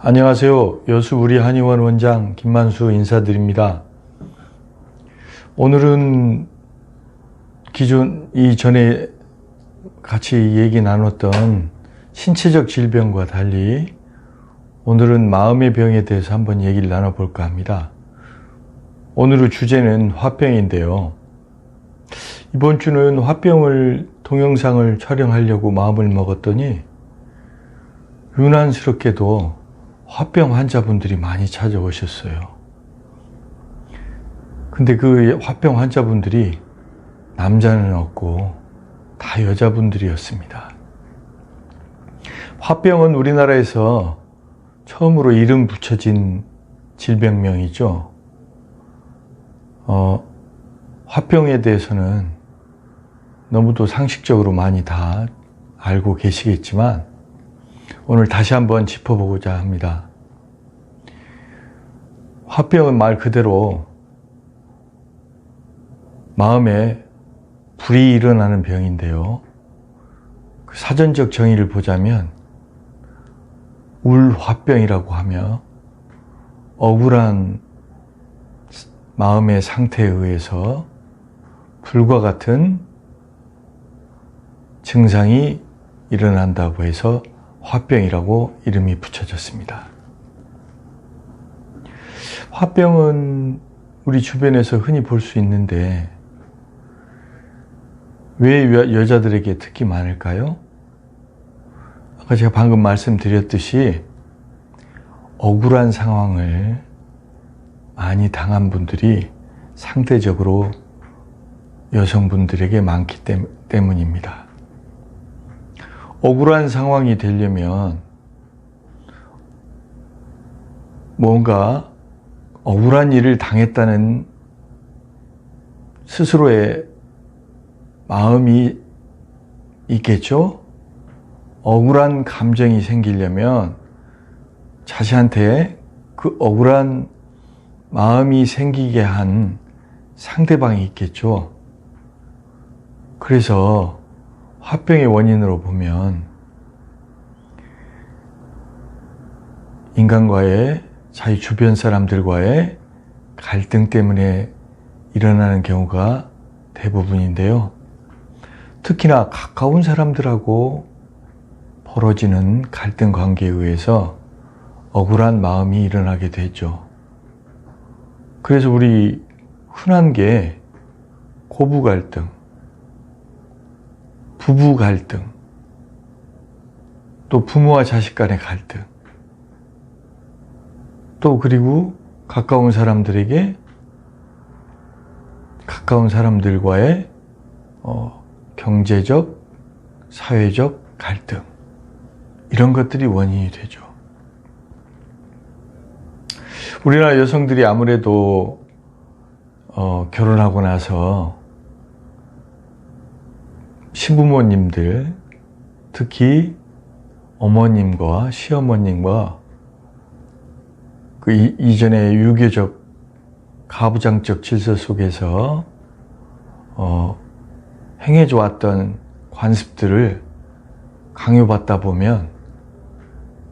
안녕하세요. 여수 우리 한의원 원장 김만수 인사드립니다. 오늘은 기존 이전에 같이 얘기 나눴던 신체적 질병과 달리 오늘은 마음의 병에 대해서 한번 얘기를 나눠볼까 합니다. 오늘의 주제는 화병인데요. 이번 주는 화병을 동영상을 촬영하려고 마음을 먹었더니 유난스럽게도 화병 환자분들이 많이 찾아오셨어요. 근데 그 화병 환자분들이 남자는 없고 다 여자분들이었습니다. 화병은 우리나라에서 처음으로 이름 붙여진 질병명이죠. 어, 화병에 대해서는 너무도 상식적으로 많이 다 알고 계시겠지만 오늘 다시 한번 짚어보고자 합니다. 화병은 말 그대로 마음에 불이 일어나는 병인데요. 그 사전적 정의를 보자면 울화병이라고 하며 억울한 마음의 상태에 의해서 불과 같은 증상이 일어난다고 해서 화병이라고 이름이 붙여졌습니다. 화병은 우리 주변에서 흔히 볼 수 있는데 왜 여자들에게 특히 많을까요? 아까 제가 방금 말씀드렸듯이 억울한 상황을 많이 당한 분들이 상대적으로 여성분들에게 많기 때문입니다. 억울한 상황이 되려면 뭔가 억울한 일을 당했다는 스스로의 마음이 있겠죠? 억울한 감정이 생기려면 자신한테 그 억울한 마음이 생기게 한 상대방이 있겠죠? 그래서 화병의 원인으로 보면 인간과의 자기 주변 사람들과의 갈등 때문에 일어나는 경우가 대부분인데요. 특히나 가까운 사람들하고 벌어지는 갈등 관계에 의해서 억울한 마음이 일어나게 되죠. 그래서 우리 흔한 게 고부 갈등, 부부 갈등, 또 부모와 자식 간의 갈등, 또 그리고 가까운 사람들에게 가까운 사람들과의 어, 경제적, 사회적 갈등 이런 것들이 원인이 되죠. 우리나라 여성들이 아무래도 어, 결혼하고 나서 시부모님들, 특히 어머님과 시어머님과 그 이, 전의 유교적 가부장적 질서 속에서 어, 행해져 왔던 관습들을 강요받다 보면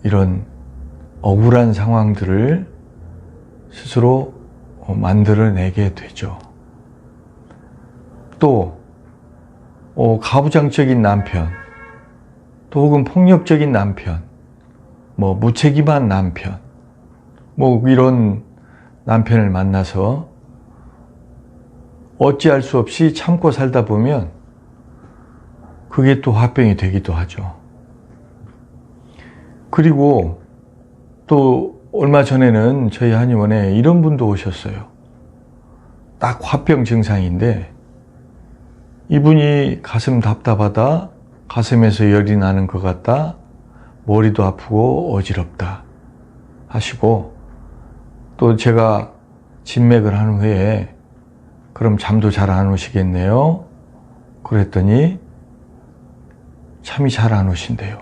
이런 억울한 상황들을 스스로 어, 만들어내게 되죠. 또 어, 가부장적인 남편, 또 혹은 폭력적인 남편, 뭐 무책임한 남편, 뭐 이런 남편을 만나서 어찌할 수 없이 참고 살다 보면 그게 또 화병이 되기도 하죠. 그리고 또 얼마 전에는 저희 한의원에 이런 분도 오셨어요. 딱 화병 증상인데 이분이 가슴 답답하다, 가슴에서 열이 나는 것 같다, 머리도 아프고 어지럽다 하시고 또 제가 진맥을 한 후에 그럼 잠도 잘 안 오시겠네요. 그랬더니 잠이 잘 안 오신대요.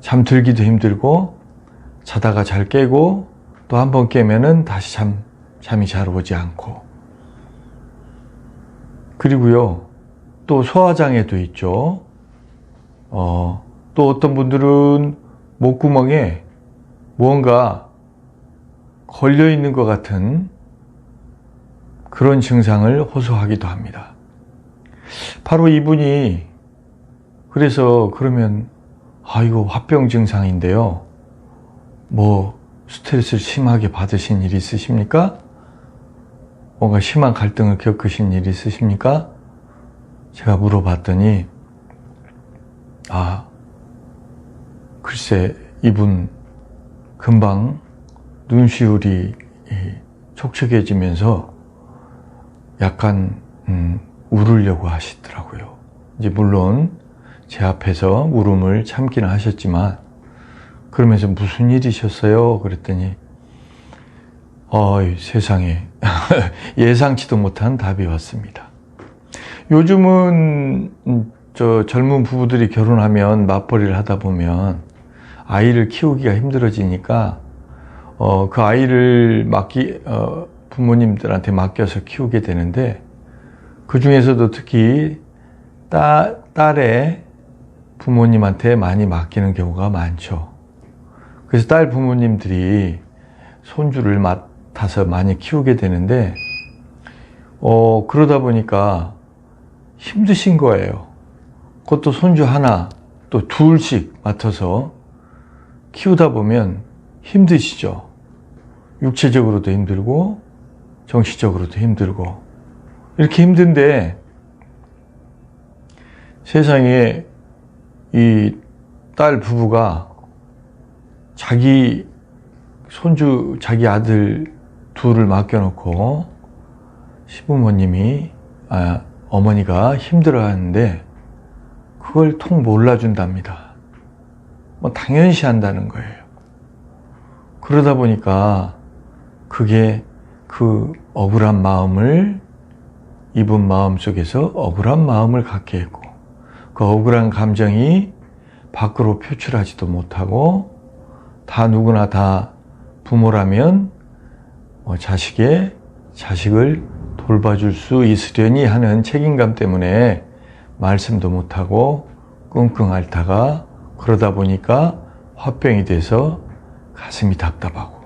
잠 들기도 힘들고 자다가 잘 깨고 또 한 번 깨면은 다시 잠, 잠이 잘 오지 않고 그리고요, 또 소화장애도 있죠. 어, 또 어떤 분들은 목구멍에 무언가 걸려 있는 것 같은 그런 증상을 호소하기도 합니다. 바로 이분이 그래서 그러면 아 이거 화병 증상인데요. 뭐 스트레스를 심하게 받으신 일 있으십니까? 뭔가 심한 갈등을 겪으신 일 있으십니까? 제가 물어봤더니 아 글쎄 이분 금방 눈시울이 촉촉해지면서 약간 음, 울으려고 하시더라고요. 이제 물론 제 앞에서 울음을 참기는 하셨지만 그러면서 무슨 일이셨어요? 그랬더니 어이 세상에 예상치도 못한 답이 왔습니다. 요즘은 음, 저 젊은 부부들이 결혼하면 맞벌이를 하다 보면 아이를 키우기가 힘들어지니까 어, 그 아이를 맡기 어, 부모님들한테 맡겨서 키우게 되는데 그 중에서도 특히 딸, 딸의 부모님한테 많이 맡기는 경우가 많죠. 그래서 딸 부모님들이 손주를 맡 아서 많이 키우게 되는데, 어, 그러다 보니까 힘드신 거예요. 그것도 손주 하나, 또 둘씩 맡아서 키우다 보면 힘드시죠. 육체적으로도 힘들고, 정신적으로도 힘들고. 이렇게 힘든데, 세상에 이 딸 부부가 자기 손주, 자기 아들 둘을 맡겨놓고 시부모님이, 아, 어머니가 힘들어 하는데 그걸 통 몰라준답니다. 뭐 당연시 한다는 거예요. 그러다 보니까 그게 그 억울한 마음을 이분 마음 속에서 억울한 마음을 갖게 했고 그 억울한 감정이 밖으로 표출하지도 못하고 다 누구나 다 부모라면 뭐 자식의 자식을 돌봐줄 수 있으려니 하는 책임감 때문에 말씀도 못하고 끙끙 앓다가 그러다 보니까 화병이 돼서 가슴이 답답하고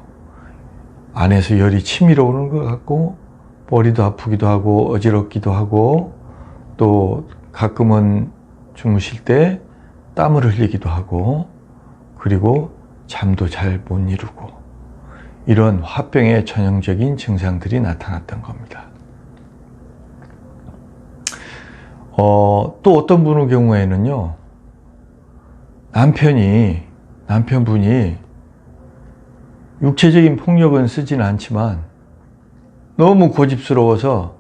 안에서 열이 치밀어 오는 것 같고 머리도 아프기도 하고 어지럽기도 하고 또 가끔은 주무실 때 땀을 흘리기도 하고 그리고 잠도 잘 못 이루고 이런 화병의 전형적인 증상들이 나타났던 겁니다. 어, 또 어떤 분의 경우에는요, 남편이, 남편분이 육체적인 폭력은 쓰지는 않지만 너무 고집스러워서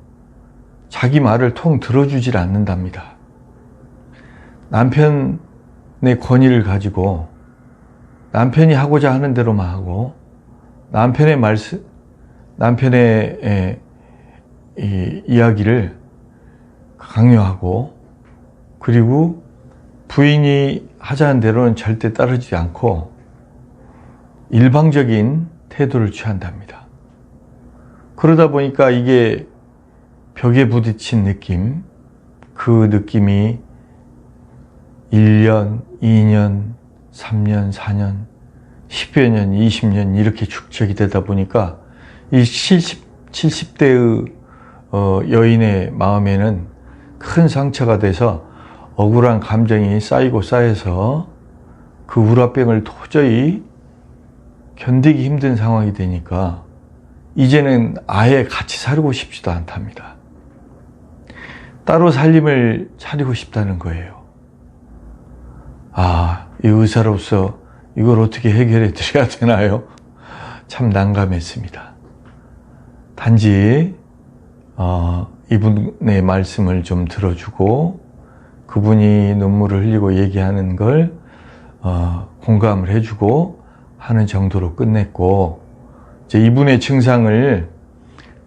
자기 말을 통 들어주질 않는답니다. 남편의 권위를 가지고 남편이 하고자 하는 대로만 하고 남편의 말씀, 남편의 에, 이, 이야기를 강요하고 그리고 부인이 하자는 대로는 절대 따르지 않고 일방적인 태도를 취한답니다. 그러다 보니까 이게 벽에 부딪힌 느낌, 그 느낌이 1년, 2년, 3년, 4년, 10여 년, 20년 이렇게 축적이 되다 보니까 이 70, 70대의 어, 여인의 마음에는 큰 상처가 돼서 억울한 감정이 쌓이고 쌓여서 그 우라병을 도저히 견디기 힘든 상황이 되니까 이제는 아예 같이 살고 싶지도 않답니다. 따로 살림을 차리고 싶다는 거예요. 아, 이 의사로서 이걸 어떻게 해결해 드려야 되나요? 참 난감했습니다. 단지 어, 이분의 말씀을 좀 들어주고 그분이 눈물을 흘리고 얘기하는 걸 어, 공감을 해주고 하는 정도로 끝냈고 이제 이분의 증상을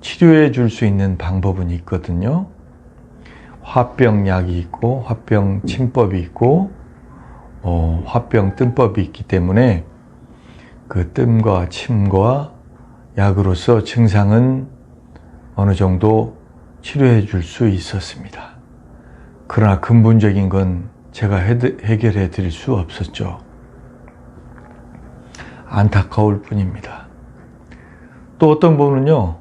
치료해 줄 수 있는 방법은 있거든요. 화병약이 있고 화병 침법이 있고 어, 화병 뜸법이 있기 때문에 그 뜸과 침과 약으로서 증상은 어느 정도 치료해 줄 수 있었습니다. 그러나 근본적인 건 제가 해결해 드릴 수 없었죠. 안타까울 뿐입니다. 또 어떤 분은요,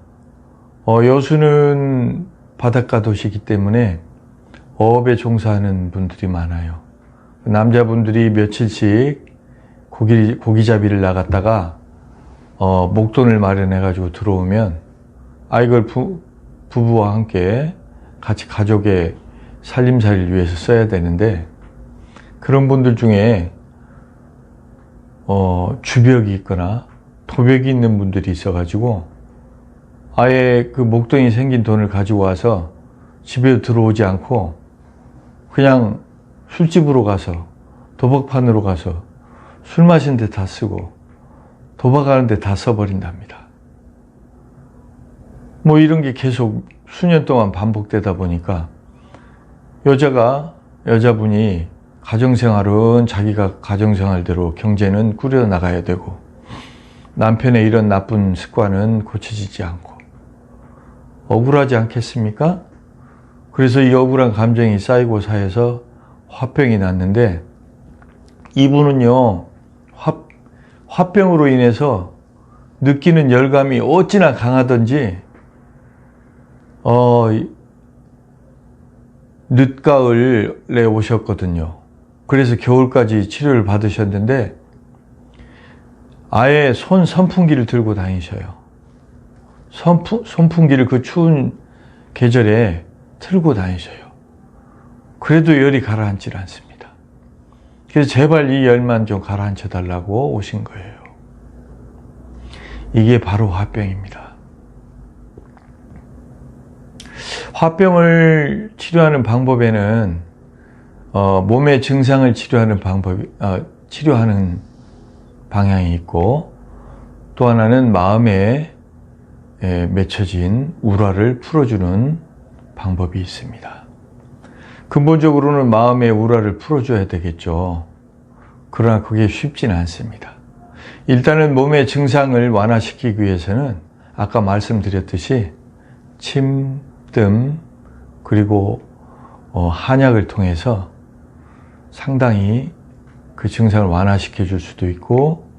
어, 여수는 바닷가 도시이기 때문에 어업에 종사하는 분들이 많아요. 남자분들이 며칠씩 고기, 고기잡이를 나갔다가 어, 목돈을 마련해 가지고 들어오면 아 이걸 부, 부부와 함께 같이 가족의 살림살이를 위해서 써야 되는데 그런 분들 중에 어, 주벽이 있거나 도벽이 있는 분들이 있어 가지고 아예 그 목돈이 생긴 돈을 가지고 와서 집에 들어오지 않고 그냥 술집으로 가서 도박판으로 가서 술 마신 데다 쓰고 도박하는 데 다 써버린답니다. 뭐 이런 게 계속 수년 동안 반복되다 보니까 여자가 여자분이 가정생활은 자기가 가정생활대로 경제는 꾸려 나가야 되고 남편의 이런 나쁜 습관은 고쳐지지 않고 억울하지 않겠습니까? 그래서 이 억울한 감정이 쌓이고 쌓여서 화병이 났는데 이분은요 화, 화병으로 인해서 느끼는 열감이 어찌나 강하던지 어, 늦가을에 오셨거든요. 그래서 겨울까지 치료를 받으셨는데 아예 손 선풍기를 들고 다니셔요. 선풍, 선풍기를 그 추운 계절에 틀고 다니셔요. 그래도 열이 가라앉질 않습니다. 그래서 제발 이 열만 좀 가라앉혀 달라고 오신 거예요. 이게 바로 화병입니다. 화병을 치료하는 방법에는 어, 몸의 증상을 치료하는 방법, 어, 치료하는 방향이 있고 또 하나는 마음에 에, 맺혀진 우라를 풀어주는 방법이 있습니다. 근본적으로는 마음의 우라를 풀어줘야 되겠죠. 그러나 그게 쉽지는 않습니다. 일단은 몸의 증상을 완화시키기 위해서는 아까 말씀드렸듯이 침, 뜸, 그리고 어, 한약을 통해서 상당히 그 증상을 완화시켜 줄 수도 있고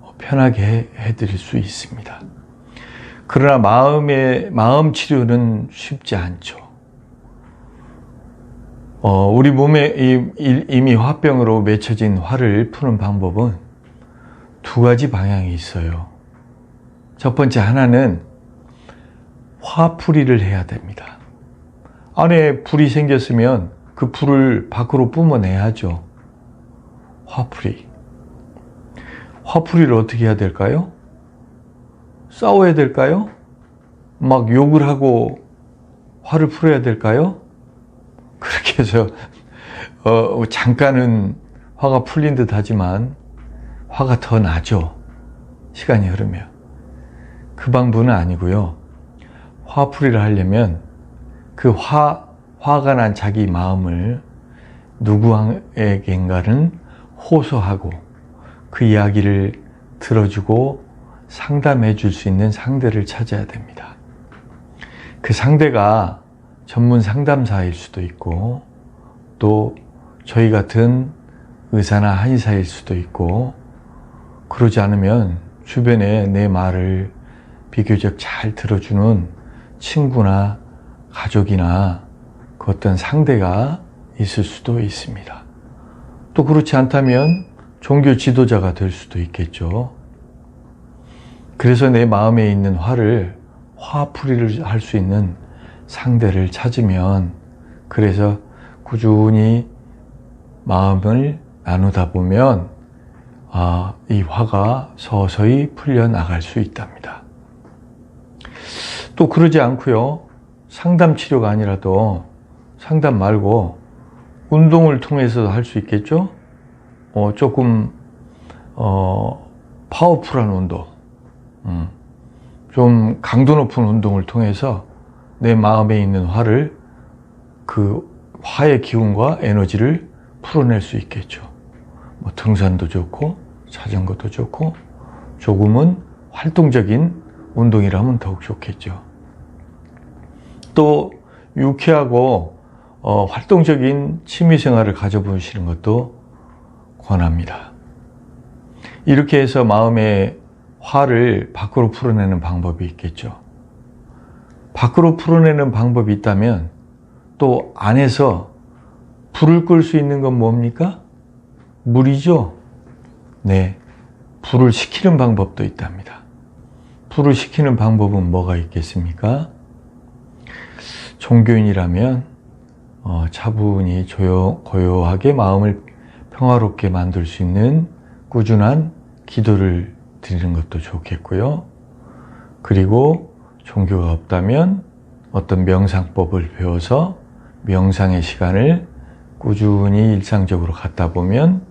어, 편하게 해, 드릴 수 있습니다. 그러나 마음의 마음 치료는 쉽지 않죠. 어, 우리 몸에 이미 화병으로 맺혀진 화를 푸는 방법은 두 가지 방향이 있어요. 첫 번째 하나는 화풀이를 해야 됩니다. 안에 불이 생겼으면 그 불을 밖으로 뿜어내야죠. 화풀이. 화풀이를 어떻게 해야 될까요? 싸워야 될까요? 막 욕을 하고 화를 풀어야 될까요? 그렇게 해서 어, 잠깐은 화가 풀린 듯 하지만 화가 더 나죠. 시간이 흐르면. 그 방법은 아니고요. 화풀이를 하려면 그 화, 화가 난 자기 마음을 누구에겐가는 호소하고 그 이야기를 들어주고 상담해 줄 수 있는 상대를 찾아야 됩니다. 그 상대가 전문 상담사일 수도 있고 또 저희 같은 의사나 한의사일 수도 있고 그러지 않으면 주변에 내 말을 비교적 잘 들어주는 친구나 가족이나 그 어떤 상대가 있을 수도 있습니다. 또 그렇지 않다면 종교 지도자가 될 수도 있겠죠. 그래서 내 마음에 있는 화를 화풀이를 할 수 있는 상대를 찾으면 그래서 꾸준히 마음을 나누다 보면 아, 이 화가 서서히 풀려 나갈 수 있답니다. 또 그러지 않고요. 상담 치료가 아니라도 상담 말고 운동을 통해서 할 수 있겠죠? 어, 조금, 어, 파워풀한 운동, 음, 좀 강도 높은 운동을 통해서 내 마음에 있는 화를 그 화의 기운과 에너지를 풀어낼 수 있겠죠. 뭐 등산도 좋고, 자전거도 좋고, 조금은 활동적인 운동이라면 더욱 좋겠죠. 또 유쾌하고 어, 활동적인 취미 생활을 가져보시는 것도 권합니다. 이렇게 해서 마음의 화를 밖으로 풀어내는 방법이 있겠죠. 밖으로 풀어내는 방법이 있다면 또 안에서 불을 끌 수 있는 건 뭡니까? 물이죠? 네. 불을 식히는 방법도 있답니다. 불을 식히는 방법은 뭐가 있겠습니까? 종교인이라면 어, 차분히 조용, 고요하게 마음을 평화롭게 만들 수 있는 꾸준한 기도를 드리는 것도 좋겠고요. 그리고 종교가 없다면 어떤 명상법을 배워서 명상의 시간을 꾸준히 일상적으로 갖다 보면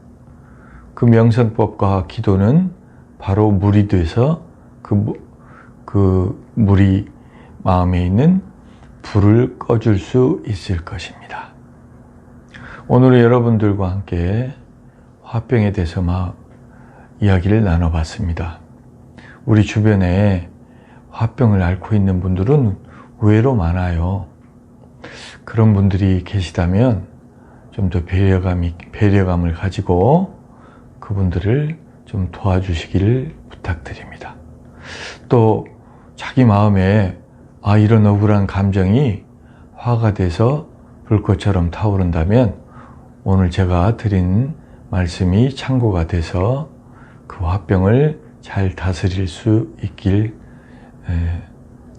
그 명상법과 기도는 바로 물이 돼서 그, 무- 그 물이 마음에 있는 불을 꺼줄 수 있을 것입니다. 오늘은 여러분들과 함께 화병에 대해서 막 이야기를 나눠봤습니다. 우리 주변에 화병을 앓고 있는 분들은 의외로 많아요. 그런 분들이 계시다면 좀 더 배려감이, 배려감을 가지고 그분들을 좀 도와주시기를 부탁드립니다. 또 자기 마음에 아, 이런 억울한 감정이 화가 돼서 불꽃처럼 타오른다면 오늘 제가 드린 말씀이 참고가 돼서 그 화병을 잘 다스릴 수 있길 에,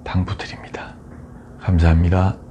당부드립니다. 감사합니다.